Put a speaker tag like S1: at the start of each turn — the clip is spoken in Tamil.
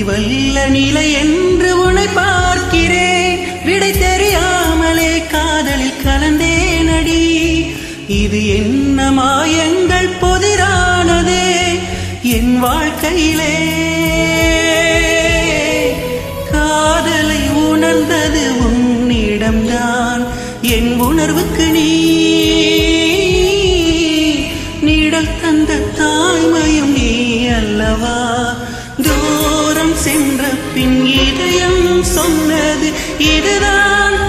S1: முடிவல்ல நிலை என்று உனை பார்க்கிறேன் விடை தெரியாமலே காதலில் கலந்தேனடி இது என்ன மாயங்கள் புதிரானதே என் வாழ்க்கையிலே. காதலை உணர்ந்தது உன்னிடம்தான். என் உணர்வுக்கு நீ நிழல் தந்த தாய்மையும் நீ அல்லவா? தூ சென்ற பின் இதயம் சொன்னது இதுதான்.